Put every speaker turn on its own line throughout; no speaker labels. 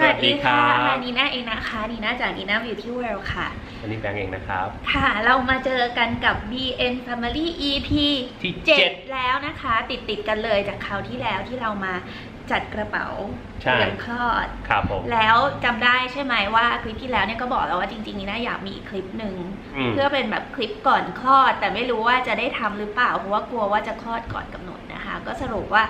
สวัสดีค่ะ
สวัสดีครับ
นีน่าเองนะคะนีน่าจากนีน่า Beauty World ค่ะ
อันนี้แบงค์เองนะครับ
ค่ะ เรามาเจอกันกับ BN Family EP
ที่
7แล้วนะคะ ติดติดๆกันเลยจากคราวที่แล้วที่เรามาจัดกระเป๋า
ใช่
เตรียมคลอด
ครับผม
แล้วจำได้ใช่ไหมว่าคลิปที่แล้วเนี่ยก็บอกแล้วว่าจริงๆนีน่าอยากมีอีกคลิปหนึ่ง
อืม
เพื่อเป็นแบบคลิปก่อนคลอด แต่ไม่รู้ว่าจะได้ทำหรือเปล่า เพราะว่ากลัวว่าจะคลอดก่อนกำหนดนะคะ ก็สรุปว่า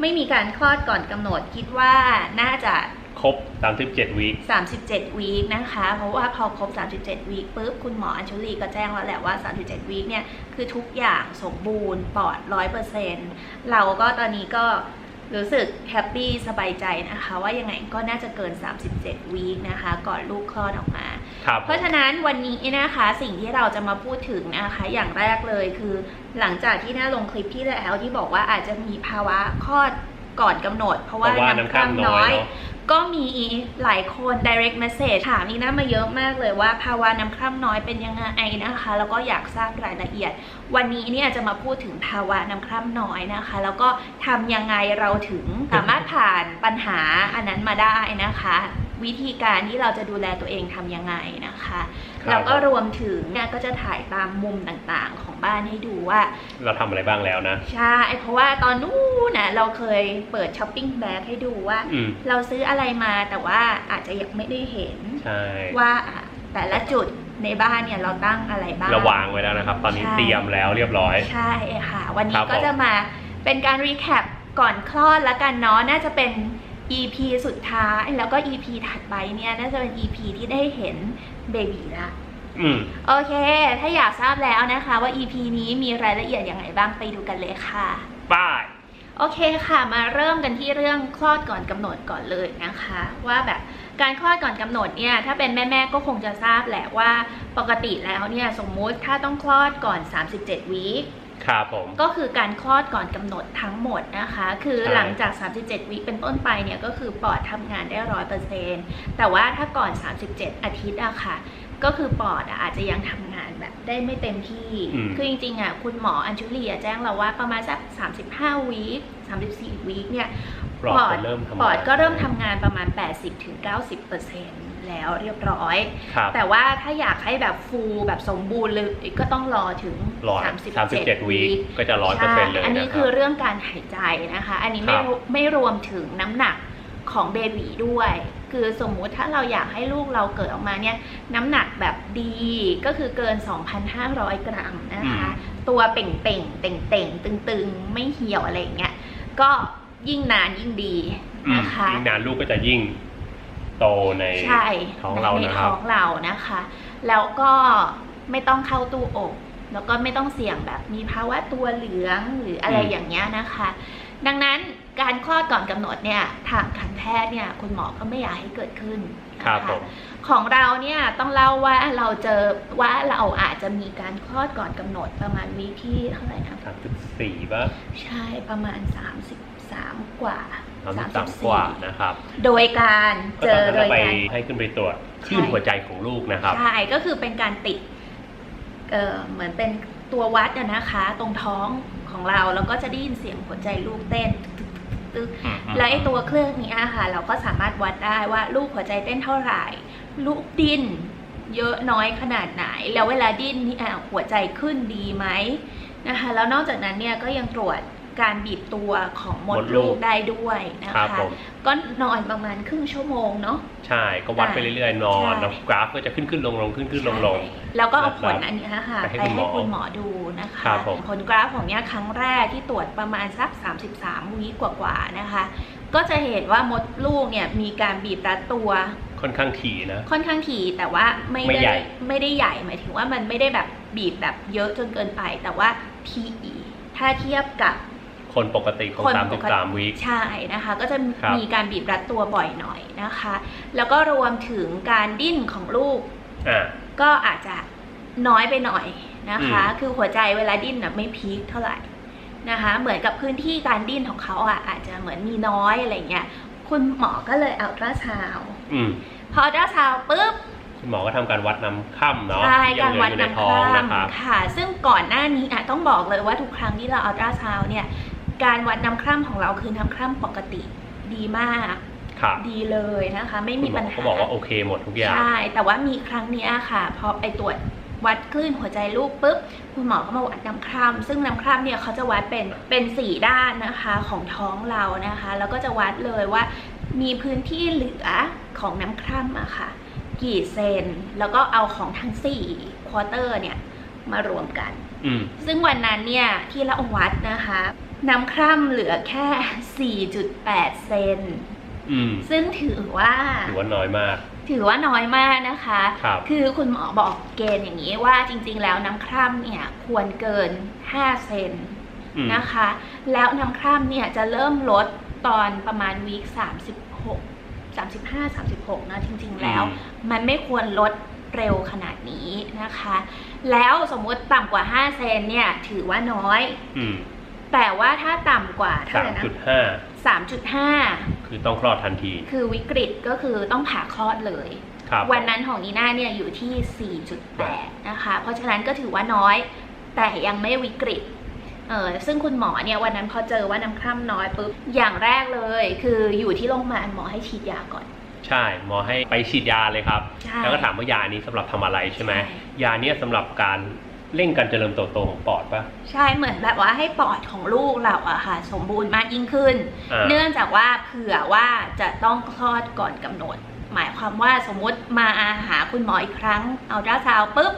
ไม่มีการคลอดก่อนกำหนดคิดว่าน่าจะ
ค รบ 37 วีค
37 วีคนะคะ เพราะว่าพอครบ 37 วีคปุ๊บคุณหมออัญชุลีก็แจ้งแล้วแหละว่า 37 วีคเนี่ยคือทุกอย่างสมบูรณ์ปลอด 100%เราก็ตอนนี้ก็รู้สึกแฮปปี้สบายใจนะคะ ว่ายังไงก็น่าจะเกิน 37 วีคนะคะ ก่อนลูกคลอดออกมา
ครับ
เพราะฉะนั้นวันนี้นะคะสิ่งที่เราจะมาพูดถึงนะคะ อย่างแรกเลยคือ หลังจากที่น่าลงคลิปที่แล้วที่บอกว่าอาจจะมีภาวะคลอดก่อนกำหนด เพราะ
เพ
ว่า
ราะว่าน้ำคร่ำน้อยเนาะ
ก็มีหลายคน direct message ถามนี่นมาเยอะมากเลยว่า ภาวะน้ำคร่ำน้อยเป็นยังไงนะคะ แล้วก็อยากทราบรายละเอียด วันนี้เนี่ยจะมาพูดถึงภาวะน้ำคร่ำน้อยนะคะ แล้วก็ทำยังไงเราถึงสามารถผ่านปัญหาอันนั้นมาได้นะคะ วิธีการที่เราจะดูแลตัวเองทำยังไงนะคะ
ครับ
แล้วก็รวมถึงเนี่ยก็จะถ่ายตามมุมต่างๆของบ้านให้ดูว่า
เราทำอะไรบ้างแล้วนะ
ใช่ เพราะว่าตอนนู้นนะเราเคยเปิดช้อปปิ้งแบ็กให้ดูว่า
อืม
เราซื้ออะไรมาแต่ว่าอาจจะยังไม่ได้เห็น
ใช่
ว่าแต่ละจุดในบ้านเนี่ยเราตั้งอะไรบ้าง
เราวางไว้แล้วนะครับ ตอนนี้
ใช่
เตรียมแล้วเรียบร้อย
ใช่ค่ะ วัน
ค
นี้
รับ
ก็
ผม
จะมาเป็นการรีแคปก่อนคลอดแล้วกันเนาะน่าจะเป็น EP สุดท้ายแล้วก็ EP ถัดไปเนี่ยน่าจะเป็น EP ที่ได้เห็นเบบีละ
อืม
โอเค ถ้าอยากทราบแล้วนะคะว่า EP นี้มีรายละเอียดยังไงบ้างไปดูกันเลยค่ะ
ป้าย
โอเคค่ะ มาเริ่มกันที่เรื่องคลอดก่อนกำหนดก่อนเลยนะคะ ว่าแบบการคลอดก่อนกำหนดเนี่ยถ้าเป็นแม่ๆก็คงจะทราบแหละว่าปกติแล้วเนี่ยสมมุติถ้าต้องคลอดก่อน 37วีค
ครับผม
ก็คือการคลอดก่อนกำหนดทั้งหมดนะคะ คือ
ใช่
หลังจาก 37วีคเป็นต้นไปเนี่ยก็คือปอดทำงานได้ร้อยเปอร์เซ็นแต่ว่าถ้าก่อน 37 อาทิตย์อะค่ะ ก็คือปอดอะอาจจะยังทำงานแบบได้ไม่เต็มที่
อืม
คือจริงๆอะคุณหมออัญชุลีอะแจ้งเราว่าประมาณสัก 35วีค34วีคเนี่ย
ปลอดจะเริ่มทำงาน
ปอดก็เริ่มทำงานประมาณ 80-90% แล้วเรียบร้อย
ครับ
แต่ว่าถ้าอยากให้แบบฟูลแบบสมบูรณ์เลยก็ต้องรอถึง
รอ
37
37วีคก็จะร้อยเปอร์เซ็นต์เลย
อันนี้
นะค
คื
รั
อบเรื่องการหายใจนะคะ อันนี้ไม่
ครับ
รู้ไม่รวมถึงน้ำหนักของเบบีด้วย คือสมมุติถ้าเราอยากให้ลูกเราเกิดออกมาเนี่ยน้ำหนักแบบดีก็คือเกิน 2,500 กรัมนะคะ ตัวเป่งเป่งๆเต่งเต่งๆตึงๆ ไม่เหี่ยวอะไรอย่างเงี้ยก็ยิ่งนานยิ่งดี
อืม
นะคะ
ยิ่งนานลูกก็จะยิ่ง โตใน
ใช่
ท้องเรา
ใน
นะครับ
ท้องเรานะคะ แล้วก็ไม่ต้องเข้าตู้อบ แล้วก็ไม่ต้องเสี่ยงแบบมีภาวะตัวเหลืองหรืออะไร
อืม
อย่างเงี้ยนะคะ ดังนั้นการคลอดก่อนกำหนดเนี่ยทางการแพทย์เนี่ยคุณหมอก็ไม่อยากให้เกิดขึ้นนะ
ครั
คะ
บผม
ของเราเนี่ยต้องเล่าว่าเราเจอว่าเราอาจจะมีการคลอดก่อนกำหนดประมาณวีคที่เท่าไหร่นะ
สามสิบสี่ป่ะ
ใช่ประมาณ 33 กว่า
สามสิบสามกว่านะครับ
โดยการ
ก็
เจ
ตอน
อ
นั้น
โด
เรา
ย
ไป
การ
ให้ขึ้นไปตรวจคลื่น
ใช่
หัวใจของลูกนะครับ
ใช่ก็คือเป็นการติดเอ่อเหมือนเป็นตัววัดอะนะคะ ตรงท้องของเราแล้วก็จะได้ยินเสียงหัวใจลูกเต้นตึกๆตึกๆแล้วไอ้ตัวเครื่องนี้อะค่ะ เราก็สามารถวัดได้ว่าลูกหัวใจเต้นเท่าไหร่ ลูกดิ้นเยอะน้อยขนาดไหน แล้วเวลาดิ้นนี่อะหัวใจขึ้นดีไหมนะคะ แล้วนอกจากนั้นเนี่ยก็ยังตรวจ การบีบตัวของมด
มดลู
ลู
ก
กได้ด้วยนะครับคะ
ผม
ก็นอนประมาณครึ่งชั่วโมงเนาะ
ใช่ก็วัดไปเรื่อยๆนอน
ใช่
แล้วกราฟก็จะขึ้นขึ้นลงลงขึ้นขึ้นลงลง
ใช่แล้วก็เอาผล
นะครับ
อันเนี้ยค่ะ
ไป
ไป
ให้คุณหม
ให้
อ
คุณหมอดูนะคะ
ครับผม
ผลกราฟของเนี้ยครั้งแรกที่ตรวจประมาณสัก 33วีกว่าๆนะคะ ก็จะเห็นว่ามดลูกเนี่ยมีการบีบรัดตัว
ค่อนข้างถี่นะ
ค่อนข้างถี่แต่ว่าไม่
ไม่
ได้
ใหญ่
ไม่ได้ใหญ่หมายถึงว่ามันไม่ได้แบบบีบแบบเยอะจนเกินไป แต่ว่า PE ถ้าเทียบกับ
คนปกติของ
คน
สาม
ป
สิบ
กติ
สามวีค
ใช่นะคะ ก็จะ
ครับ
มีการบีบรัดตัวบ่อยหน่อยนะคะ แล้วก็รวมถึงการดิ้นของลูก
อ่า
ก็อาจจะน้อยไปหน่อยนะคะ
อืม
คือหัวใจเวลาดิ้นน่ะไม่พีคเท่าไหร่นะคะ เหมือนกับพื้นที่การดิ้นของเขาอะอาจจะเหมือนมีน้อยอะไรเงี้ย คุณหมอก็เลยอัลตราซาวด์
อืม
พออัลตราซาวด์ปุ๊บ
คุณหมอก็ทำการวัดน้ำค่ำเนาะ
ใช่
ที่ยั
การ
เหลือ
วัด
อยู่ใน
น้ำ
ท้อง
คร่
นะครับำ
ค่ะ ซึ่งก่อนหน้านี้อะต้องบอกเลยว่าทุกครั้งที่เราอัลตราซาวด์เนี่ย การวัดน้ำคร่ำของเราคือน้ำคร่ำปกติดีมาก
คครับ
ดีเลยนะคะ ไม่
คุ
มี
ณหม
ปั
อ
ญหา
เขาบอกว่าโอเคหมดทุกอย่าง
ใช่ แต่ว่ามีครั้งเนี้ยค่ะ พอไปตรวจวัดคลื่นหัวใจลูกปุ๊บคุณหมอก็มาวัดน้ำคร่ำซึ่งน้ำคร่ำเนี่ยเขาจะวัดเป็นเป็นสี่ด้านนะคะของท้องเรานะคะ แล้วก็จะวัดเลยว่ามีพื้นที่เหลือของน้ำคร่ำอะค่ะ กี่เซน แล้วก็เอาของทั้งสี่ควอเตอร์เนี่ยมารวมกัน
อืม
ซึ่งวันนั้นเนี่ยที่เราวัดนะคะ น้ำคร่ำเหลือแค่ 4.8 เซน
อืม
ซึ่งถือว่า
ถือว่าน้อยมาก
ถือว่าน้อยมากนะคะ
ครับ
คือคุณหมอบอกเกณฑ์อย่างนี้ว่าจริง ๆ แล้วน้ำคร่ำเนี่ยควรเกิน 5 เซน
อืม
นะคะ แล้วน้ำคร่ำเนี่ยจะเริ่มลดตอนประมาณวีค36 35 36นะจริง ๆ แล้ว มันไม่ควรลดเร็วขนาดนี้นะคะ แล้วสมมุติต่ำกว่า 5 เซนเนี่ย ถือว่าน้อย
อืม
แต่ว่าถ้าต่ำกว่าเท่า
สา
ไห
ม
ร่นะ
จุดห้า
3.5
คือต้องคลอดทันที
คือวิกฤตก็คือต้องผ่าคลอดเลย
ครับ
วันนั้นของนีน่าเนี่ยอยู่ที่ 4.8 นะคะ เพราะฉะนั้นก็ถือว่าน้อย แต่ยังไม่วิกฤตเออซึ่งคุณหมอเนี่ยวันนั้นพอเจอว่าน้ำคร่ำน้อยปุ๊บ อย่างแรกเลย คืออยู่ที่โรงพยาบาลหมอให้ฉีดยาก่อน
ใช่ หมอให้ไปฉีดยาเลยครับ
ใช่
แล้วก็ถามว่ายานี้สำหรับทำอะไรใช่ไหม
ใช่
ยาเนี้สำหรับการ เร่งการเจริญเติบโตของปอดปะ
ใช่เหมือนแบบว่าให้ปอดของลูกเราอะค่ะ สมบูรณ์มากยิ่งขึ้น
อ่า
เนื่องจากว่าเผื่อว่าจะต้องคลอดก่อนกำหนด หมายความว่าสมมุติมาหาคุณหมออีกครั้งเอาด้าซาวด์ปุ๊บ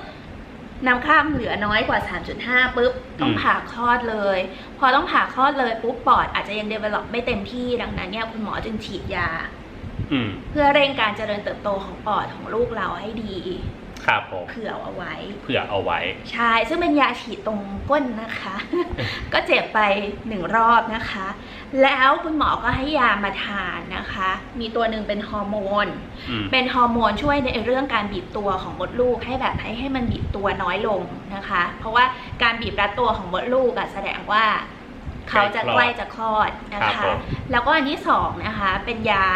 น้ำคร่ำเหลือน้อยกว่า 3.5ปุ๊บต้องผ่าคลอดเลย พอต้องผ่าคลอดเลยปุ๊บปอดอาจจะยังเดเวล็อปไม่เต็มที่ดังนั้นเนี่ยคุณหมอจึงฉีดยา
อืม
เพื่อเร่งการเจริญเติบโตของปอดของลูกเราให้ดี
ครับผม
เผื่อเอาไว้
เผื่อเอาไว้
ใช่ ซึ่งเป็นยาฉีดตรงก้นนะคะ ก็เจ็บไปหนึ่งรอบนะคะ แล้วคุณหมอก็ให้ยามาทานนะคะ มีตัวหนึ่งเป็นฮอร์โมน
อืม
เป็นฮอร์โมนช่วยในเรื่องการบีบตัวของมดลูกให้แบบให้ให้มันบีบตัวน้อยลงนะคะ เพราะว่าการบีบรัดตัวของมดลูกอะแสดงว่าเขาจะใกล้จะคลอดนะ
ครั
คะ
บผม
แล้วก็อันที่สองนะคะ เป็นยา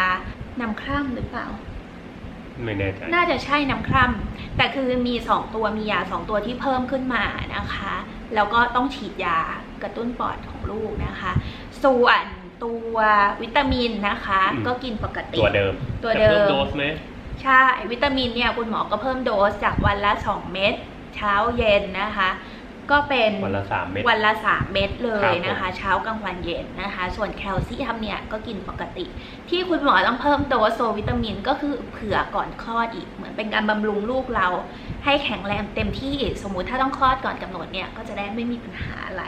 นำคร่ำหรือเปล่า
ไม่แน่ใจ
น่าจะใช่น้ำคร่ำแต่คือมี 2 ตัวมียา 2 ตัวที่เพิ่มขึ้นมานะคะ แล้วก็ต้องฉีดยากระตุ้นปอดของลูกนะคะ ส่วนตัววิตามินนะคะ
อืม
ก็กินปกติ
ตัวเดิม
ตัวเดิม
จะพิ่โดสไหม
ใช่ วิตามินเนี่ยคุณหมอก็เพิ่มโดสจากวันละ 2 เม็ดเช้าเย็นนะคะ ก็เป็น
วันละสามเม็ด
วันละ3เม็ดเล
ครั
ย
บผม
นะคะ เช้ากลางวันเย็นนะคะ ส่วนแคลเซียมเนี่ยก็กินปกติ ที่คุณหมอต้องเพิ่มโดสโซวิตามินก็คือเผื่อก่อนคลอดอีก เหมือนเป็นการบำรุงลูกเรา ให้แข็งแรงเต็มที่สมมุติถ้าต้องคลอดก่อนกำหนดเนี่ยก็จะได้ไม่มีปัญหาอะไร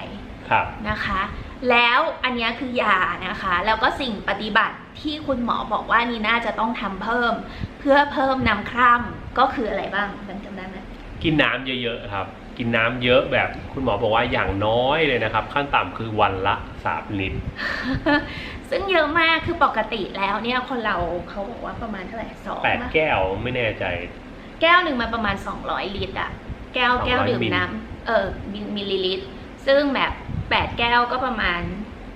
ครับ
นะคะ แล้วอันเนี้ยคือยานะคะ แล้วก็สิ่งปฏิบัติที่คุณหมอบอกว่านี่น่าจะต้องทำเพิ่ม เพื่อเพิ่มน้ำคร่ำก็คืออะไรบ้างแบงค์จำได้ไหม
กินน้ำเยอะๆครับ กินน้ำเยอะแบบคุณหมอบอกว่าอย่างน้อยเลยนะครับ ขั้นต่ำคือวันละสามลิตร
ซึ่งเยอะมากคือปกติแล้วเนี่ยคนเราเขาบอกว่าประมาณเท่าไหร่สอง
แปด
ปะ
แก้วไม่แน่ใจ
แก้วหนึ่งมันประมาณ200ลิตรอะแก้ว
200
แก้วดื่ม
มิล
น้ำเออมิลมิลลิลิตร ซึ่งแบบแปดแก้วก็ประมาณ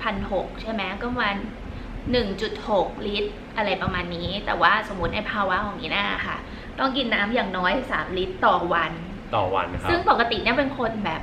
พันหกใช่ไหมก็ประมาณ1.6ลิตร อะไรประมาณนี้ แต่ว่าสมมติในภาวะของนีน่าค่ะ ต้องกินน้ำอย่างน้อย3ลิตรต่อวัน
ต่อวันนะครับ
ซึ่งปกติเนี่ยเป็นคนแบบ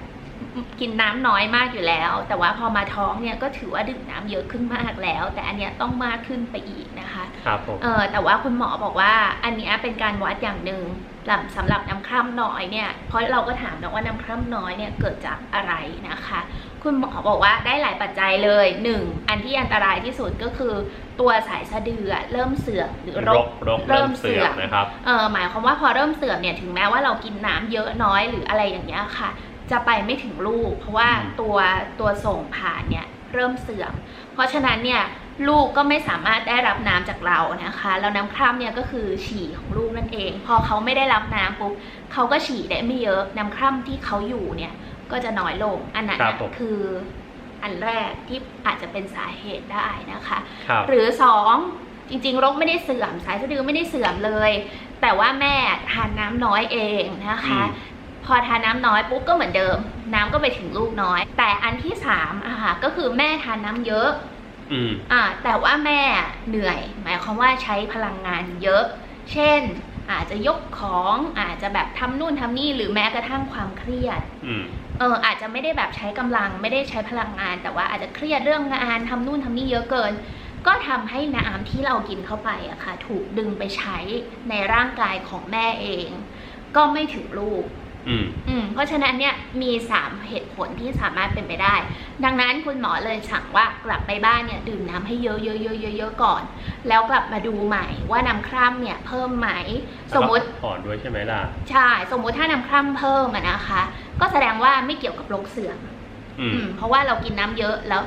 กินน้ำน้อยมากอยู่แล้ว แต่ว่าพอมาท้องเนี่ยก็ถือว่าดื่มน้ำเยอะขึ้นมากแล้ว แต่อันเนี้ยต้องมากขึ้นไปอีกนะคะ
ครับผม
เออแต่ว่าคุณหมอบอกว่าอันเนี้ยเป็นการวัดอย่างหนึ่งสำสำหรับน้ำคร่ำน้อยเนี่ยเพราะเราก็ถามนะว่าน้ำคร่ำน้อยเนี่ยเกิดจากอะไรนะคะ คุณหมอบอกว่าได้หลายปัจจัยเลยหนึ่งอันที่อันตรายที่สุดก็คือตัวสายสะดืออะเริ่มเสื่อมหรือ
ร
ร
ก
ก
รก
เริ่
เริ่
ม
ม
เสื่
เสื่
อ
อ
ม
มนะครับ
เออหมายความว่าพอเริ่มเสื่อมเนี่ยถึงแม้ว่าเรากินน้ำเยอะน้อยหรืออะไรอย่างเงี้ยค่ะ จะไปไม่ถึงลูก เพราะว่า
อืม
ตัวตัวส่งผ่านเนี่ยเริ่มเสื่อม เพราะฉะนั้นเนี่ยลูกก็ไม่สามารถได้รับน้ำจากเรานะคะ แล้วน้ำคร่ำเนี่ยก็คือฉี่ของลูกนั่นเอง พอเขาไม่ได้รับน้ำปุ๊บเขาก็ฉี่ได้ไม่เยอะน้ำคร่ำที่เขาอยู่เนี่ย ก็จะน้อยลง อันนั้น
ครับ
น่ะ
ผม
คืออันแรกที่อาจจะเป็นสาเหตุได้นะคะ
ครับ
หรือสองจริงๆรกไม่ได้เสื่อมสายสะดือไม่ได้เสื่อมเลย แต่ว่าแม่ทานน้ำน้อยเองนะคะ
อืม
พอทานน้ำน้อยปุ๊บก็เหมือนเดิม น้ำก็ไปถึงลูกน้อย แต่อันที่สามอะค่ะก็คือแม่ทานน้ำเยอะ
อืม
อ่าแต่ว่าแม่เหนื่อย หมายความว่าใช้พลังงานเยอะ เช่น อาจจะยกของอาจจะแบบทำนู่นทำนี่หรือแม้กระทั่งความเครียด
อืม
เอออาจจะไม่ได้แบบใช้กำลังไม่ได้ใช้พลังงาน แต่ว่าอาจจะเครียดเรื่องงานทำนู่นทำนี่เยอะเกิน ก็ทำให้น้ำที่เรากินเข้าไปอะค่ะ ถูกดึงไปใช้ในร่างกายของแม่เอง ก็ไม่ถึงลูก
อืม
อืมเพราะฉะนั้นเนี่ยมี3เหตุผลที่สามารถเป็นไปได้ ดังนั้นคุณหมอเลยสั่งว่ากลับไปบ้านเนี่ยดื่มน้ำให้เยอะๆๆๆๆก่อน แล้วกลับมาดูใหม่ว่าน้ำคร่ำเนี่ยเพิ่มไหม สมมติ
แล้วก็ผ่อนด้วยใช่ไหมล่ะ
ใช่ สมมุติถ้าน้ำคร่ำเพิ่มอะนะคะ ก็แสดงว่าไม่เกี่ยวกับโรคเสื่อม
อืม
อืมเพราะว่าเรากินน้ำเยอะแล้ว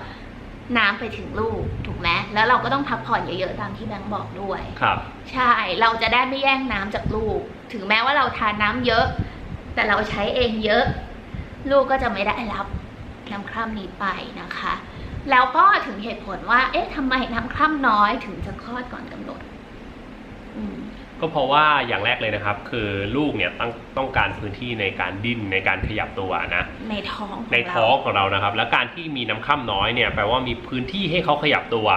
น้ำไปถึงลูกถูกไหมแล้วเราก็ต้องพักผ่อนเยอะๆตามที่แบงค์บอกด้วย
ครับ
ใช่ เราจะได้ไม่แย่งน้ำจากลูก ถึงแม้ว่าเราทานน้ำเยอะ แต่เราใช้เองเยอะ ลูกก็จะไม่ได้รับน้ำคร่ำนี้ไปนะคะ แล้วก็ถึงเหตุผลว่า เอ๊ะทำไมน้ำคร่ำน้อยถึงจะคลอดก่อนกำหนดอืม
ก็เพราะว่าอย่างแรกเลยนะครับ คือลูกเนี่ยต้องต้องการพื้นที่ในการดิ้นในการขยับตัวนะ
ในท้องของ
ใน
เรา
ท้องของเรานะครับ และการที่มีน้ำค่ำน้อยเนี่ยแปลว่ามีพื้นที่ให้เขาขยับตัว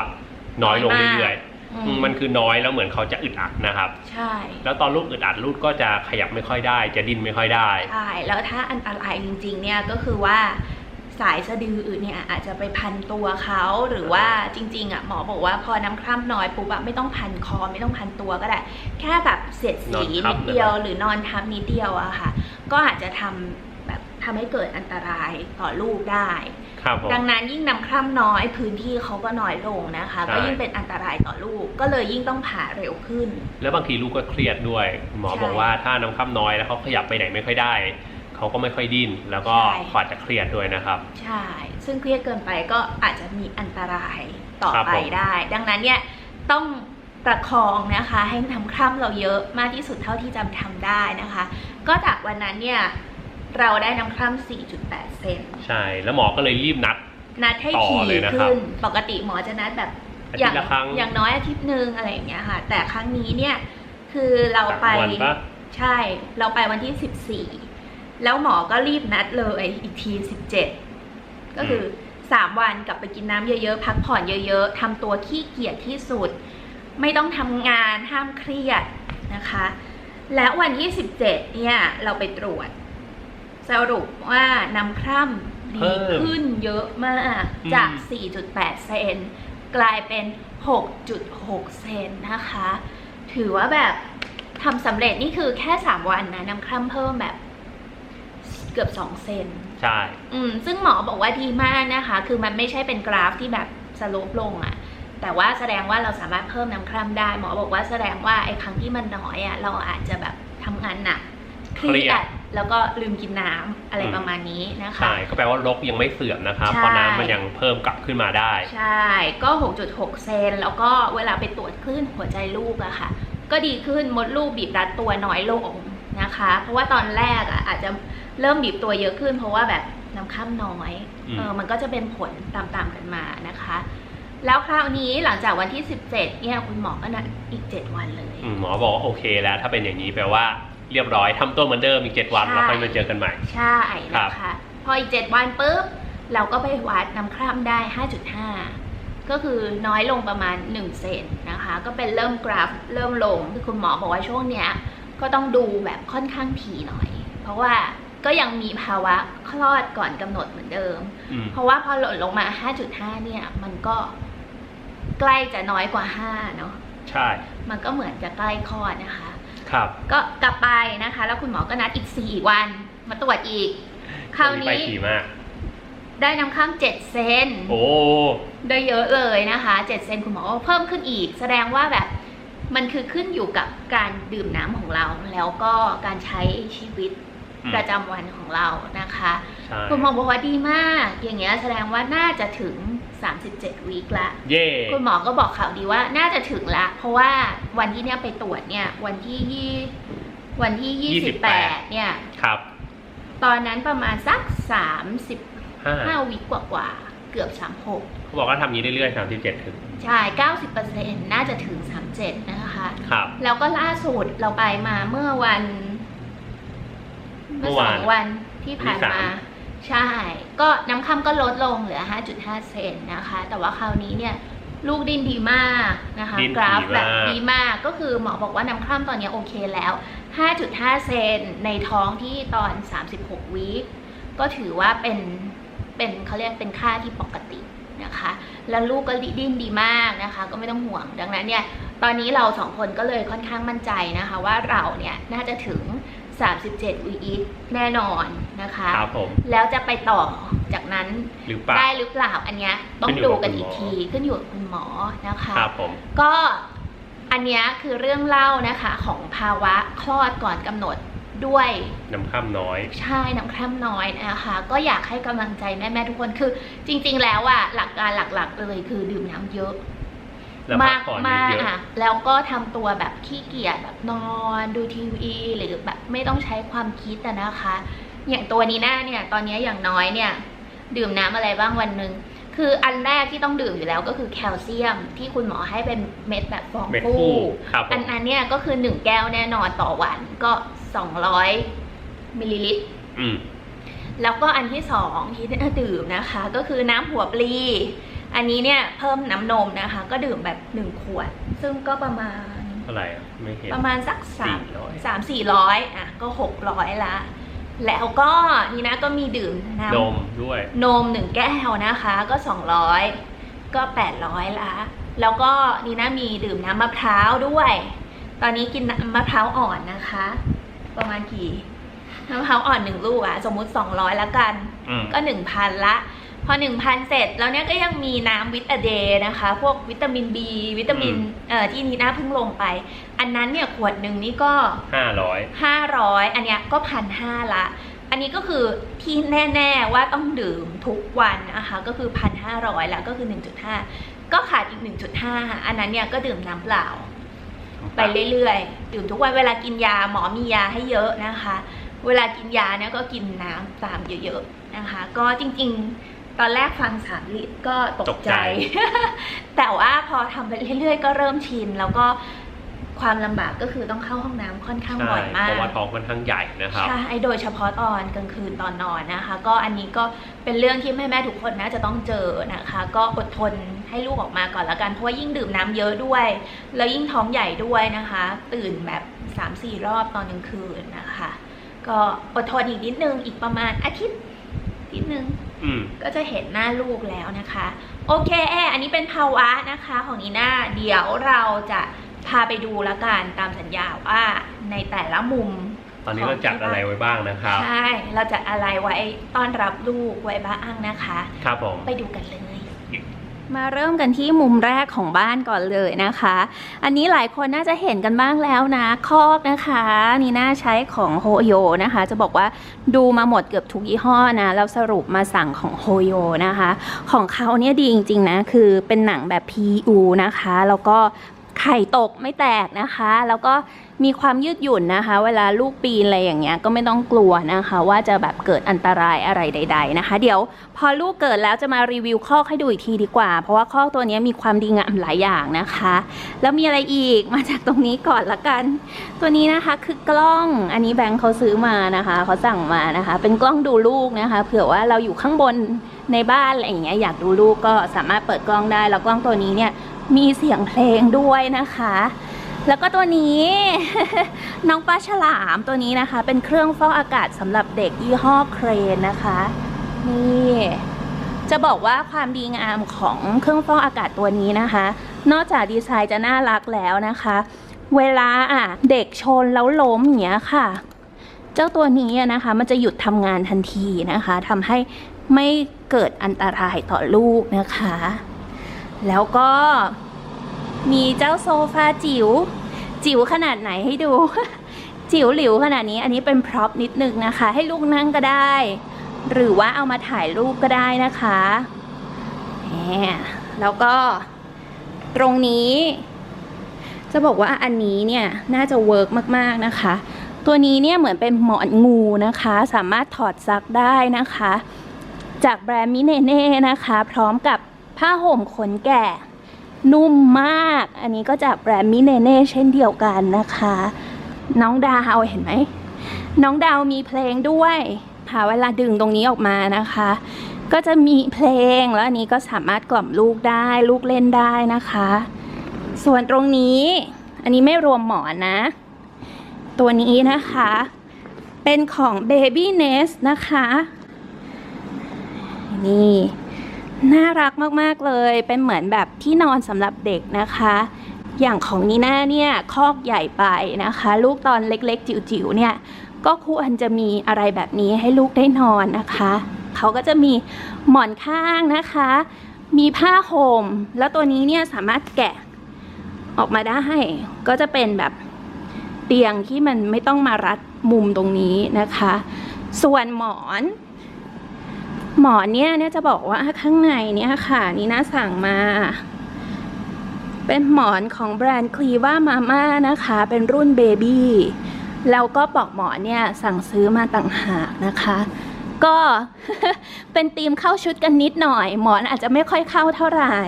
น้อยลงเรื่อย
อื
ๆอื มมันคือน้อยแล้วเหมือนเขาจะอึดอัดนะครับ
ใช่
แล้วตอนลูกอึดอัดลูกก็จะขยับไม่ค่อยได้ จะดิ้นไม่ค่อยได้
ใช่ แล้วถ้าอันตรายจริง ๆ เนี่ยก็คือว่าสายสะดืออื่นเนี่ยอาจจะไปพันตัวเขาหรือว่าจริงๆอะหมอบอกว่าพอน้ำคร่ำน้อยปุ๊บอะไม่ต้องพันคอไม่ต้องพันตัวก็ได้ แค่แบบเสียดสี
นอนทั
นิ
บ
ดเดียว หรือนอนทับนิดเดียวอะค่ะ ก็อาจจะทำแบบทำให้เกิดอันตรายต่อลูกได้
ครับผม
ดังนั้นยิ่งน้ำคร่ำน้อยพื้นที่เขาก็น้อยลงนะคะ
ใช่
ก็ยิ่งเป็นอันตรายต่อลูก ก็เลยยิ่งต้องผ่าเร็วขึ้น
แล้วบางทีลูกก็เครียดด้วยคุณหมอ
ใช่
บอกว่าถ้าน้ำค่ำน้อยแล้วเขาขยับไปไหนไม่ค่อยได้ เขาก็ไม่ค่อยดิ้นแล้วก็
ใช่
เขาอาจจะเครียดด้วยนะครับ
ใช่ ซึ่งเครียดเกินไปก็อาจจะมีอันตรายต่อ
ครับ
ไป
ผม
ได้ ดังนั้นเนี่ยต้องประคองนะคะ ให้ทำคร่ำเราเยอะมากที่สุดเท่าที่จะทำได้นะคะ ก็จากวันนั้นเนี่ย เราได้น้ำคร่ำ4.8 เซน
ใช่ แล้วหมอก็เลยรีบนัด
นัดให้
ต่อ
ถี่
เลยนะครับ
ขึ้น ปกติหมอจะนัดแบบ
อา
อ
ทิต
ย่าง
ย์ละครั้ง
อย่างน้อยอาทิตย์หนึ่งอะไรอย่างเงี้ยค่ะ แต่ครั้งนี้เนี่ยคือเราไป
สามวันปะ
ใช่ เราไปวันที่ 14 แล้วหมอก็รีบนัดเลยอีกที 17 ก็คืออ3วันกลับไปกินน้ำเยอะๆ พักผ่อนเยอะๆทำตัวขี้เกียจที่สุด ไม่ต้องทำงานห้ามเครียดนะคะ และวันที่ 17 เนี่ย เราไปตรวจ สรุปว่าน้ำคร่ำดีขึ้นเยอะมากจาก 4.8 เซนกลายเป็น 6.6 เซนนะคะ ถือว่าแบบทำสำเร็จนี่คือแค่ 3 วันนะน้ำคร่ำเพิ่มแบบเกือบ 2 เซน
ใช่
อืม ซึ่งหมอบอกว่าดีมากนะคะ คือมันไม่ใช่เป็นกราฟที่แบบสโลปลงอะแต่ว่าแสดงว่าเราสามารถเพิ่มน้ำคร่ำได้ หมอบอกว่าแสดงว่าไอ้ครั้งที่มันน้อยอะเราอาจจะแบบทำงานหนักเค
เครี
รี
ย
ย
ด
ด แล้วก็ลืมกินน้ำอะไร
อืม
ประมาณนี้นะคะ
ใช่ ก็แปลว่ารกยังไม่เสื่อมนะครับ
ใช่
เพราะน้ำมันยังเพิ่มกลับขึ้นมาได้
ใช่ ก็ 6.6 เซน แล้วก็เวลาไปตรวจคลื่นหัวใจลูกอะค่ะ ก็ดีขึ้นมดลูกบีบรัดตัวน้อยลงนะคะ เพราะว่าตอนแรกอะอาจจะเริ่มบีบตัวเยอะขึ้น เพราะว่าแบบน้ำค่ำน้อย
อืม
เออมันก็จะเป็นผลตามๆกันมานะคะแล้วคราวนี้หลังจากวันที่ 17เนี่ยคุณหมอก็นัดอีก 7 วันเลย
อืมหมอบอกว่าโอเคแล้ว ถ้าเป็นอย่างนี้แปลว่า เรียบร้อยทำตัวเหมือนเดิมอีกเจ็ดวัน
ใช่
แล้วค่อยมาเจอกันใหม่
ใช่นะคะพออีก7วันปุ๊บเราก็ไปวัดน้ำคร่ำได้ 5.5 ก็คือน้อยลงประมาณ 1 เซนนะคะ ก็เป็นเริ่มกราฟเริ่มลงคือคุณหมอบอกว่าช่วงเนี้ยก็ต้องดูแบบค่อนข้างถี่หน่อย เพราะว่าก็ยังมีภาวะคลอดก่อนกำหนดเหมือนเดิม
อืม
เพราะว่าพอหล่นลงมา 5.5 เนี่ย มันก็ใกล้จะน้อยกว่า 5 เนาะ
ใช่ มัน
ก็เหมือนจะใกล้คลอดนะคะ
ครับ
ก็กลับไปนะคะ แล้วคุณหมอก็นัดอีก 4 วัน มาตรวจอีก คราว
ไป
นี้
ถี่มาก
ได้น้ำข้าง7เซน
โอ้
ได้เยอะเลยนะคะ7เซนคุณหมอก็เพิ่มขึ้นอีก แสดงว่าแบบมันคือขึ้นอยู่กับการดื่มน้ำของเรา แล้วก็การใช้ชีวิต
อืม
ประจำวันของเรานะคะ
ใช่
คุณหมอบอกว่าดีมาก อย่างเงี้ยแสดงว่าน่าจะถึง 37วีคละ
เย่
คุณหมอก็บอกข่าวดีว่าน่าจะถึงละ เพราะว่าวันที่เนี้ยไปตรวจเนี่ย วันที่ยี่วันที่ 28 เนี่ย
ครับ
ตอนนั้นประมาณสัก 35
ห้า
วีคกว่าๆเกือบ 36
เขาบอกว่าทำอย่างนี้เรื่อยๆสามสิบเจ็ดถึง
ใช่ 90%น่าจะถึง 37 นะคะ
ครับ
แล้วก็ล่าสุดเราไปมาเมื่อวัน
เมื่
เมื่อ
อ
ส
วา
อนงวันที่ผ่าน
วันที่
มา
สาม
ใช่ ก็น้ำค่ำก็ลดลงเหลือ 5.5 เซนนะคะ แต่ว่าคราวนี้เนี่ยลูกดิ้นดีมากนะคะ
ดิ้น
กราฟ
ดีมาก
แบบดีมากก็คือหมอบอกว่าน้ำคร่ำตอนนี้โอเคแล้ว 5.5 เซนในท้องที่ตอน 36วีคก็ถือว่าเป็นเป็นเขาเรียกเป็นค่าที่ปกตินะนะคะ แล้วลูกก็ดิ้นดีมากนะคะ ก็ไม่ต้องห่วงดังนั้นเนี่ย ตอนนี้เราสองคนก็เลยค่อนข้างมั่นใจนะคะ ว่าเราเนี่ยน่าจะถึง 37วีอิแน่นอนนะคะ
ครับผม
แล้วจะไปต่อจากนั้น
หรือเปล่า
ได้หรือเปล่าอันเนี้ยต้อง
ขึ้นอยู่
ดู
กับ
กัน
คุณ
อีก
หมอ
ทีขึ้นอยู่กับคุณหมอนะคะ
ครับผม
ก็อันเนี้ยคือเรื่องเล่านะคะของภาวะคลอดก่อนกำหนดด้วย
น้ำข้ามน้อย
ใช่น้ำคร่ำน้อยนะคะ ก็อยากให้กำลังใจแม่ ๆ ทุกคนคือ จริง ๆ แล้วอะหลักการหลัก ๆ เลยคือดื่มน้ำเยอะ
แล้วพั
มากก
ผ่อน
มาก
เยอะ
อะแล้วก็ทำตัวแบบขี้เกียจแบบนอนดูทีวีหรือแบบไม่ต้องใช้ความคิดอะนะคะ อย่างตัวนี้หน้าเนี่ยตอนนี้อย่างน้อยเนี่ย ดื่มน้ำอะไรบ้างวันหนึ่งคืออันแรกที่ต้องดื่มอยู่แล้วก็คือแคลเซียมที่คุณหมอให้เป็นเม็ดแบบฟอง
เม็ด
ฟู
ฟูครับผ
อัน
ม
นั้นเนี่ยก็คือ1แก้วแน่นอนต่อวันก็200มิลลิลิตร
อืม
แล้วก็อันที่สองที่น่าดื่มนะคะ ก็คือน้ำหัวปลี อันนี้เนี่ยเพิ่มน้ำนมนะคะ ก็ดื่มแบบ 1 ขวด ซึ่งก็ประมาณ
เท่าไหร่อะไม่เห็น
ประมาณสักสาม
400
สามสี่ร้อยอะก็หกร้อยละ แล้วก็นี่นะก็มีดื่มน้ำ
นมด้วย
นมหนึ่งแก้วนะคะก็สองร้อยก็แปดร้อยละ แล้วก็นี่นะมีดื่มน้ำมะพร้าวด้วย ตอนนี้กินน้ำมะพร้าวอ่อนนะคะ ประมาณกี่น้ำมะพร้าวอ่อนหนึ่งลูกอะสมมุติสองร้อยละกัน
อืม
ก็หนึ่งพันละ พอหนึ่งพันเสร็จ แล้วเนี่ยก็ยังมีน้ำวิตาเดย์นะคะ พวกวิตามิน B วิตามินเอ่อที่นีน่าเพิ่งลงไป อันนั้นเนี่ยขวดหนึ่งนี่ก็
ห้าร้อย
500 อันเนี้ยก็พันห้าละ อันนี้ก็คือที่แน่ ๆ ว่าต้องดื่มทุกวันนะคะก็คือพันห้าร้อยแล้วก็คือ 1.5 ก็ขาดอีก 1.5 อันนั้นเนี่ยก็ดื่มน้ำเปล่า ไปเรื่อยๆ ดื่มทุกวันเวลากินยาหมอมียาให้เยอะนะคะ เวลากินยาเนี่ยก็กินน้ำตามเยอะๆนะคะ ก็จริงๆ ตอนแรกฟังสามลิตรก็ต
ต
ก
ก
ใจ
ใจ
แต่ว่าพอทำไปเรื่อยๆ ก็เริ่มชิน แล้วก็ความลำบากก็คือต้องเข้าห้องน้ำค่อนข้าง
ใช่
บ่อยมาก
เพราะว่าท้องค่อนข้างใหญ่นะครับ
ใช่โดยเฉพาะตอนกลางคืนตอนนอนนะคะ ก็อันนี้ก็เป็นเรื่องที่แม่ๆทุกคนน่าจะต้องเจอนะคะ ก็อดทนให้ลูกออกมาก่อนละกันเพราะว่ายิ่งดื่มน้ำเยอะด้วย แล้วยิ่งท้องใหญ่ด้วยนะคะ ตื่นแบบ3-4 รอบตอนกลางคืนนะคะ ก็อดทนอีกนิดนึงอีกประมาณอาทิตย์นิดนึง
อืม
ก็จะเห็นหน้าลูกแล้วนะคะ โอเคแอร์อันนี้เป็นภาวะนะคะของนีน่าเดี๋ยวเราจะพาไปดูแล้วกันตามสัญญาว่าในแต่ละมุม
ตอนนี้เราจัดอะไรไว้บ้างนะครับ
ใช่ เราจะอะไรไว้ต้อนรับลูกไว้บ้างนะคะ
ครับผม
ไปดูกันเลย มาเริ่มกันที่มุมแรกของบ้านก่อนเลยนะคะ อันนี้หลายคนน่าจะเห็นกันบ้างแล้วนะ คอกนะคะนี่น่าใช้ของโฮโยนะคะ จะบอกว่าดูมาหมดเกือบทุกยี่ห้อนะแล้วสรุปมาสั่งของโฮโยนะคะ ของเขาเนี่ยดีจริงๆนะ คือเป็นหนังแบบ PU นะคะ แล้วก็ไข่ตกไม่แตกนะคะ แล้วก็ มีความยืดหยุ่นนะคะ เวลาลูกปีนอะไรอย่างเงี้ยก็ไม่ต้องกลัวนะคะ ว่าจะแบบเกิดอันตรายอะไรใด ๆนะคะ เดี๋ยวพอลูกเกิดแล้วจะมารีวิวคอกให้ดูอีกทีดีกว่า เพราะว่าคอกตัวนี้มีความดีงามหลายอย่างนะคะ แล้วมีอะไรอีกมาจากตรงนี้ก่อนละกัน ตัวนี้นะคะคือกล้องอันนี้แบงค์เขาซื้อมานะคะเขาสั่งมานะคะ เป็นกล้องดูลูกนะคะ เผื่อว่าเราอยู่ข้างบนในบ้านอะไรอย่างเงี้ยอยากดูลูกก็สามารถเปิดกล้องได้แล้วกล้องตัวนี้เนี่ยมีเสียงเพลงด้วยนะคะ แล้วก็ตัวนี้ น้องปลาฉลามตัวนี้นะคะ เป็นเครื่องฟอกอากาศสำหรับเด็กยี่ห้อเครนนะคะ นี่จะบอกว่าความดีงามของเครื่องฟอกอากาศตัวนี้นะคะ นอกจากดีไซน์จะน่ารักแล้วนะคะ เวลาอะเด็กชนแล้วล้มอย่างเงี้ยค่ะ เจ้าตัวนี้นะคะ มันจะหยุดทำงานทันทีนะคะทำให้ไม่เกิดอันตรายต่อลูกนะคะ แล้วก็ มีเจ้าโซฟาจิ๋ว จิ๋วขนาดไหนให้ดู จิ๋วหลิวขนาดนี้ อันนี้เป็นพร็อพนิดนึงนะคะ ให้ลูกนั่งก็ได้ หรือว่าเอามาถ่ายรูปก็ได้นะคะแหมแล้วก็ตรงนี้ จะบอกว่าอันนี้เนี่ยน่าจะเวิร์กมากๆนะคะ ตัวนี้เนี่ยเหมือนเป็นหมอนงูนะคะ สามารถถอดซักได้นะคะ จากแบรนด์มิเนเน่นะคะ พร้อมกับผ้าห่มขนแกะ นุ่มมาก อันนี้ก็จากแบรนด์มิเนเน่เช่นเดียวกันนะคะ น้องดาวเห็นไหม น้องดาวมีเพลงด้วยค่ะเวลาดึงตรงนี้ออกมานะคะ ก็จะมีเพลงแล้วอันนี้ก็สามารถกล่อมลูกได้ ลูกเล่นได้นะคะ ส่วนตรงนี้ อันนี้ไม่รวมหมอนนะ ตัวนี้นะคะ เป็นของ Baby Nest นะคะ นี่ น่ารักมากๆเลย เป็นเหมือนแบบที่นอนสำหรับเด็กนะคะ อย่างของนีน่าเนี่ยคอกใหญ่ไปนะคะ ลูกตอนเล็กๆ จิ๋วๆเนี่ยก็ควรจะมีอะไรแบบนี้ให้ลูกได้นอนนะคะ เขาก็จะมีหมอนข้างนะคะ มีผ้าห่ม แล้วตัวนี้เนี่ยสามารถแกะออกมาได้ ก็จะเป็นแบบเตียงที่มันไม่ต้องมารัดมุมตรงนี้นะคะ ส่วนหมอน หมอนเนี่ยเนี่ยจะบอกว่าข้างในเนี่ยค่ะนี่น่าสั่งมา เป็นหมอนของแบรนด์คลีว่ามาม่านะคะ เป็นรุ่นเบบี้แล้วก็ปลอกหมอนเนี่ยสั่งซื้อมาต่างหากนะคะ ก็เป็นธีมเข้าชุดกันนิดหน่อย หมอนอาจจะไม่ค่อยเข้าเท่าไหร่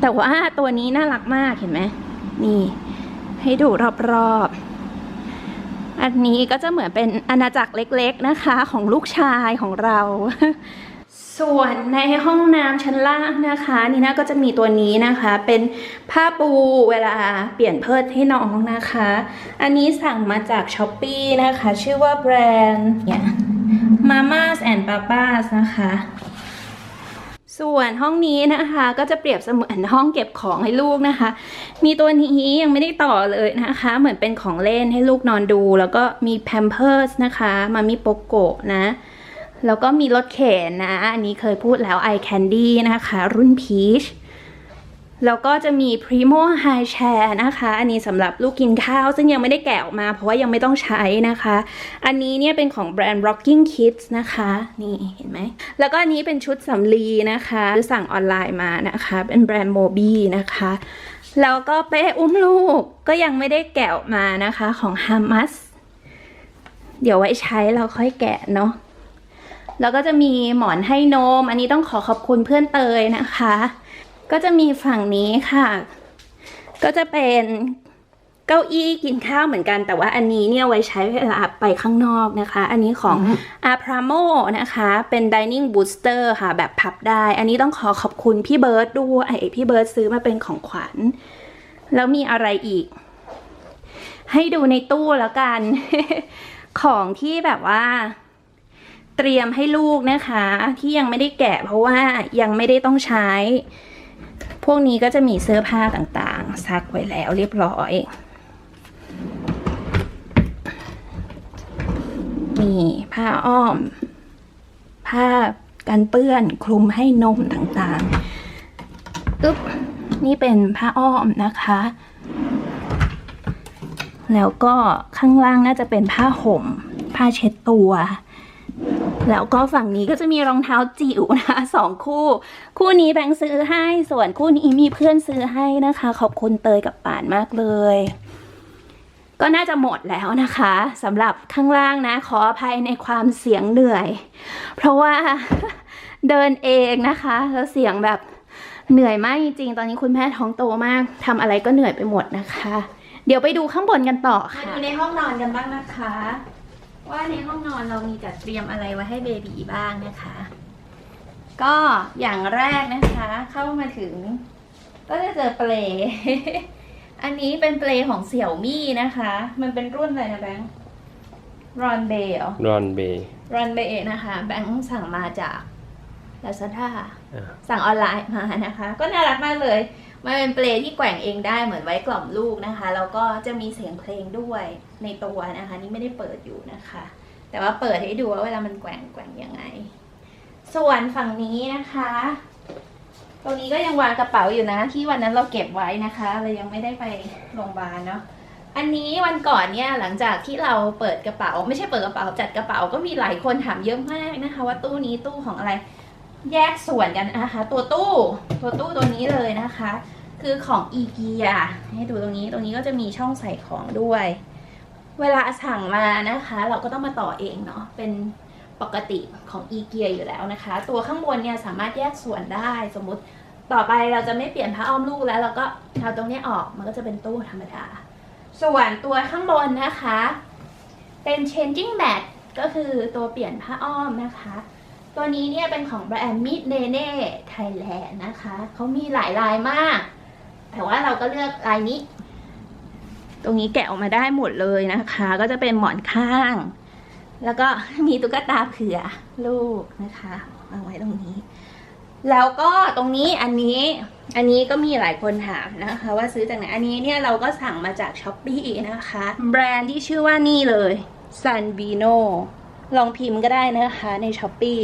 แต่ว่าตัวนี้น่ารักมากเห็นไหมนี่ ให้ดูรอบๆ อันนี้ก็จะเหมือนเป็นอาณาจักรเล็กๆนะคะของลูกชายของเรา ส่วนในห้องน้ำชั้นล่างนะคะนี่นะก็จะมีตัวนี้นะคะ เป็นผ้าปูเวลาเปลี่ยนเพิดให้น้องนะคะ อันนี้สั่งมาจากช้อปปีนะคะ ชื่อว่าแบรนด์เนี่ย Mamas and Papas นะคะ ส่วนห้องนี้นะคะ ก็จะเปรียบเสมือนห้องเก็บของให้ลูกนะคะ มีตัวนี้ยังไม่ได้ต่อเลยนะคะ เหมือนเป็นของเล่นให้ลูกนอนดู แล้วก็มีแพมเพิร์สนะคะมามีโปโกะนะ แล้วก็มีรถเข็นนะ อันนี้เคยพูดแล้วไอแคนดี้นะคะ รุ่นพีช แล้วก็จะมี Primo High Chair นะคะ อันนี้สำหรับลูกกินข้าว ซึ่งยังไม่ได้แกะออกมา เพราะว่ายังไม่ต้องใช้นะคะ อันนี้เนี่ยเป็นของแบรนด์ Rocking Kids นะคะ นี่เห็นไหม แล้วก็อันนี้เป็นชุดสำลีนะคะซื้อสั่งออนไลน์มานะคะ เป็นแบรนด์ Mobi นะคะ แล้วก็เป้อุ้มลูกก็ยังไม่ได้แกะออกมานะคะของ Hamas เดี๋ยวไว้ใช้เราค่อยแกะเนาะ แล้วก็จะมีหมอนให้นม อันนี้ต้องขอขอบคุณเพื่อนเตยนะคะ ก็จะมีฝั่งนี้ค่ะ ก็จะเป็นเก้าอี้กินข้าวเหมือนกัน แต่ว่าอันนี้เนี่ยไว้ใช้เวลาไปข้างนอกนะคะ อันนี้ของ a p r a m o นะคะ เป็น dining booster ค่ะ แบบพับได้ อันนี้ต้องขอขอบคุณพี่เบิร์ดด้วยพี่เบิร์ดซื้อมาเป็นของขวัญ แล้วมีอะไรอีก ให้ดูในตู้แล้วกัน ของที่แบบว่าเตรียมให้ลูกนะคะ ที่ยังไม่ได้แกะเพราะว่ายังไม่ได้ต้องใช้ พวกนี้ก็จะมีเสื้อผ้าต่างๆ ซักไว้แล้วเรียบร้อย มีผ้าอ้อม ผ้ากันเปื้อนคลุมให้นมต่างๆอึ๊บนี่เป็นผ้าอ้อมนะคะ แล้วก็ข้างล่างน่าจะเป็นผ้าห่ม ผ้าเช็ดตัว แล้วก็ฝั่งนี้ก็จะมีรองเท้าจิ๋วนะคะสองคู่ คู่นี้แบงค์ซื้อให้ส่วนคู่นี้มีเพื่อนซื้อให้นะคะ ขอบคุณเตยกับป่านมากเลย ก็น่าจะหมดแล้วนะคะสำหรับข้างล่างนะ ขออภัยในความเสียงเหนื่อย เพราะว่าเดินเองนะคะ แล้วเสียงแบบเหนื่อยมากจริงๆ ตอนนี้คุณแม่ท้องโตมากทำอะไรก็เหนื่อยไปหมดนะคะ เดี๋ยวไปดูข้างบนกันต่อค่ะมาดูในห้องนอนกันบ้างนะคะ ว่าในห้องนอนเรามีจัดเตรียมอะไรไว้ให้เบบีบ้างนะคะ ก็อย่างแรกนะคะ เข้ามาถึง ก็จะเจอเปล อันนี้เป็นเปลของเสี่ยวมี่นะคะ มันเป็นรุ่นอะไรนะแบงค์รอนเบล
รอนเบย์
รอนเบนะคะ แบงค์สั่งมาจาก Lazada
อ่า
สั่งออนไลน์มานะคะ ก็น่ารักมากเลย มันเป็นเปลที่แกว่งเองได้เหมือนไว้กล่อมลูกนะคะ แล้วก็จะมีเสียงเพลงด้วยในตัวนะคะ นี่ไม่ได้เปิดอยู่นะคะ แต่ว่าเปิดให้ดูว่าเวลามันแกว่งแกว่งยังไง ส่วนฝั่งนี้นะคะ ตรงนี้ก็ยังวางกระเป๋าอยู่นะ ที่วันนั้นเราเก็บไว้นะคะเรายังไม่ได้ไปโรงพยาบาลเนาะอันนี้วันก่อนเนี่ยหลังจากที่เราเปิดกระเป๋า ไม่ใช่เปิดกระเป๋าจัดกระเป๋าก็มีหลายคนถามเยอะมากนะคะ ว่าตู้นี้ตู้ของอะไร แยกส่วนกันนะคะ ตัวตู้ตัวตู้ตัวนี้เลยนะคะ คือของอีเกียให้ดูตรงนี้ตรงนี้ก็จะมีช่องใส่ของด้วย เวลาสั่งมานะคะ เราก็ต้องมาต่อเองเนาะเป็นปกติของอีเกียอยู่แล้วนะคะ ตัวข้างบนเนี่ยสามารถแยกส่วนได้สมมติต่อไปเราจะไม่เปลี่ยนผ้าอ้อมลูกแล้วเราก็เอาตรงนี้ออกมันก็จะเป็นตู้ธรรมดา ส่วนตัวข้างบนนะคะ เป็น changing mat ก็คือตัวเปลี่ยนผ้าอ้อมนะคะ ตัวนี้เนี่ยเป็นของแบรนด์มิดเนเน่ไทยแลนด์นะคะ เขามีหลายลายมาก แต่ว่าเราก็เลือกลายนี้ ตรงนี้แกะออกมาได้หมดเลยนะคะ ก็จะเป็นหมอนข้าง แล้วก็มีตุ๊กตาเผื่อลูกนะคะวางไว้ตรงนี้ แล้วก็ตรงนี้อันนี้อันนี้ก็มีหลายคนถามนะคะ ว่าซื้อจากไหน อันนี้เนี่ยเราก็สั่งมาจากช้อปปีนะคะ แบรนด์ที่ชื่อว่านี่เลย Sanbino ลองพิมพ์ก็ได้นะคะในช้อปปี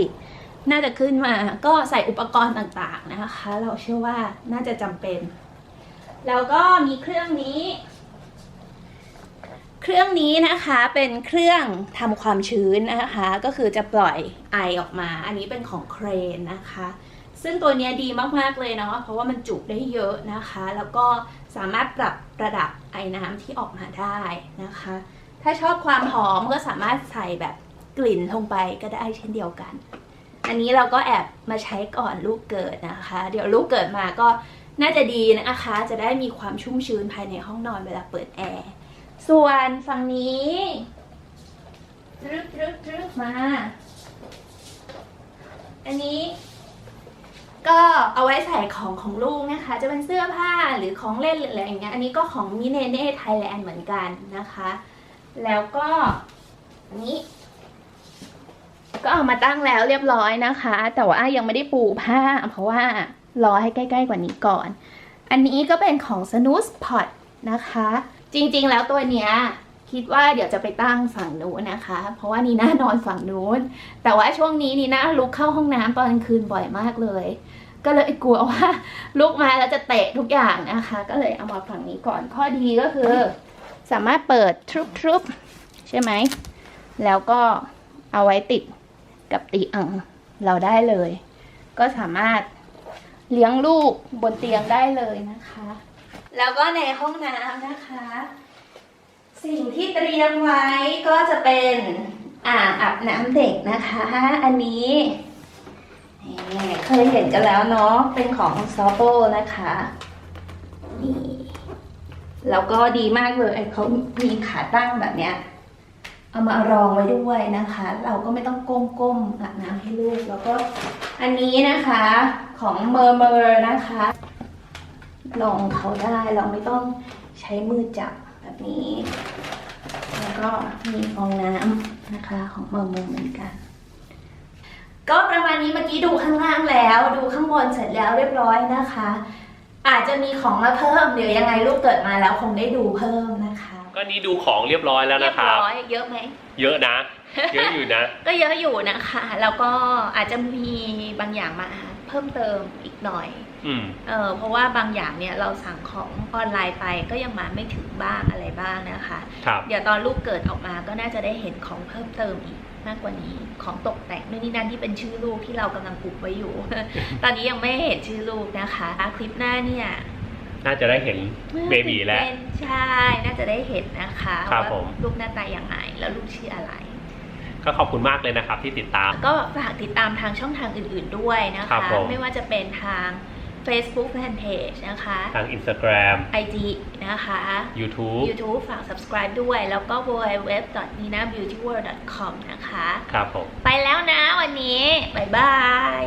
น่าจะขึ้นมาก็ใส่อุปกรณ์ต่างๆนะคะ เราเชื่อว่าน่าจะจำเป็น แล้วก็มีเครื่องนี้ เครื่องนี้นะคะเป็นเครื่องทำความชื้นนะคะ ก็คือจะปล่อยไอออกมา อันนี้เป็นของเครนนะคะ ซึ่งตัวเนี้ยดีมากๆเลยเนาะเพราะว่ามันจุได้เยอะนะคะ แล้วก็สามารถปรับระดับไอน้ำที่ออกมาได้นะคะ ถ้าชอบความหอมก็สามารถใส่แบบ กลิ่นลงไปก็ได้เช่นเดียวกัน อันนี้เราก็แอบมาใช้ก่อนลูกเกิดนะคะ เดี๋ยวลูกเกิดมาก็น่าจะดีนะคะ จะได้มีความชุ่มชื้นภายในห้องนอนเวลาเปิดแอร์ ส่วนฝั่งนี้ตรึกตรึกตรึกมา อันนี้ก็เอาไว้ใส่ของของลูกนะคะ จะเป็นเสื้อผ้าหรือของเล่นออะไรอย่างเงี้ย อันนี้ก็ของมิเนเน่ไทยแลนด์เหมือนกันนะคะ แล้วก็อันนี้ ก็เอามาตั้งแล้วเรียบร้อยนะคะ แต่ว่ายังไม่ได้ปูผ้า เพราะว่ารอให้ใกล้ๆกว่านี้ก่อน อันนี้ก็เป็นของ Snooze Pot นะคะ จริงๆแล้วตัวเนี้ยคิดว่าเดี๋ยวจะไปตั้งฝั่งนู้นนะคะ เพราะว่านีน่านอนฝั่งนู้น แต่ว่าช่วงนี้นีน่าลุกเข้าห้องน้ำตอนกลางคืนบ่อยมากเลย ก็เลยกลัวว่าลุกมาแล้วจะเตะทุกอย่างนะคะ ก็เลยเอามาฝั่งนี้ก่อน ข้อดีก็คือ สามารถเปิดทรุบๆใช่ไหม แล้วก็เอาไว้ติด กับตีอังเราได้เลย ก็สามารถเลี้ยงลูกบนเตียงได้เลยนะคะ แล้วก็ในห้องน้ำนะคะ สิ่งที่เตรียมไว้ก็จะเป็นอ่างอาบน้ำเด็กนะคะ อันนี้เคยเห็นกันแล้วเนาะ เป็นของซอโต้นะคะนี่แล้วก็ดีมากเลยเขามีขาตั้งแบบเนี้ย เอามารองไว้ด้วยนะคะ เราก็ไม่ต้องก้มๆอาบน้ำให้ลูก แล้วก็อันนี้นะคะของเมอร์เมอร์นะคะลองเขาได้เราไม่ต้องใช้มือจับแบบนี้ แล้วก็มีฟองน้ำนะคะของเมอร์เมอร์เหมือนกันก็ประมาณนี้เมื่อกี้ดูข้างล่างแล้ว ดูข้างบนเสร็จแล้วเรียบร้อยนะคะ อาจจะมีของมาเพิ่มเดี๋ยวยังไงลูกเกิดมาแล้วคงได้ดูเพิ่มนะคะ
ก็นี่ดูของเรียบร้อยแล้ว
เรีย
นะ
บ
ครับ
ร้อยเยอะไหม
เยอะนะ เยอะอยู่นะ
ก็เยอะอยู่นะคะ แล้วก็อาจจะมีบางอย่างมาเพิ่มเติมอีกหน่อย
อืม
เออเพราะว่าบางอย่างเนี่ยเราสั่งของออนไลน์ไปก็ยังมาไม่ถึงบ้างอะไรบ้างนะคะ
ครับ
เดี๋ยวตอนลูกเกิดออกมาก็น่าจะได้เห็นของเพิ่มเติมอีกมากกว่านี้ ของตกแต่งนู่นนี่นั่นที่เป็นชื่อลูกที่เรากำลังปลูกไว้อยู่ ตอนนี้ยังไม่เห็นชื่อลูกนะคะ คลิปหน้าเนี่ย
น่าจะได้เห็นเบบีแล้ว
เป็นใช่ น่าจะได้เห็นนะคะ
ครับ
ว่า
ผม
ลูกหน้าตาอย่างไรแล้วลูกชื่ออะไร
ก็ขอบคุณมากเลยนะครับที่ติดตาม
ก็ฝากติดตามทางช่องทางอื่นๆด้วยนะ
ครั
คะ
บผม
ไม่ว่าจะเป็นทาง Facebook Fanpage นะคะ
ทาง Instagram
IG นะคะ
YouTube
YouTube ฝาก subscribe ด้วย แล้วก็ www.ninabeautyworld.com นะคะ
ครับผม
ไปแล้วนะวันนี้ บ๊ายบาย